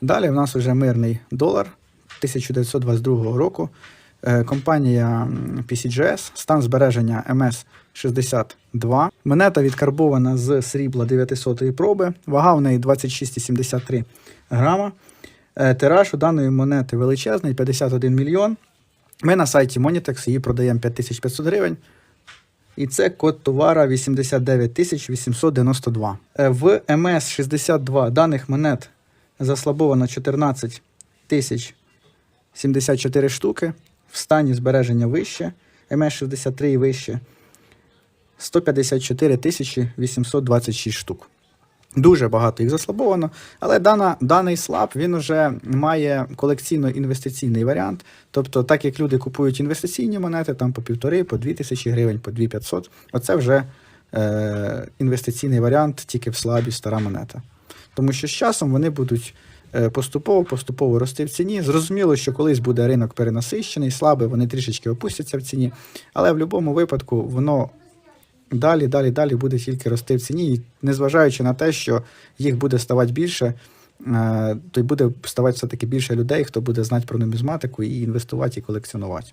Далі в нас вже мирний долар 1922 року. Е, Компанія PCGS, стан збереження MS62. Монета відкарбована з срібла 900 проби. Вага в неї 26,73 грама. Е, Тираж у даної монети величезний 51 мільйон. Ми на сайті Monitex її продаємо 5500 гривень. І це код товара 89892. Е, В МС62 даних монет заслабовано 14 тисяч 74 штуки. В стані збереження вище, МС63 і вище 154 тисячі 826 штук. Дуже багато їх заслабовано, але дана, даний слаб він вже має колекційно-інвестиційний варіант. Тобто, так як люди купують інвестиційні монети, там по півтори, по дві тисячі гривень, по дві 500, оце вже е, інвестиційний варіант, тільки в слабі стара монета. Тому що з часом вони будуть е, поступово поступово рости в ціні. Зрозуміло, що колись буде ринок перенасищений, слабий, вони трішечки опустяться в ціні, але в будь-якому випадку воно далі, далі, далі буде тільки рости в ціні, і незважаючи на те, що їх буде ставати більше, е, то й буде ставати все-таки більше людей, хто буде знати про нумізматику і інвестувати і колекціонувати.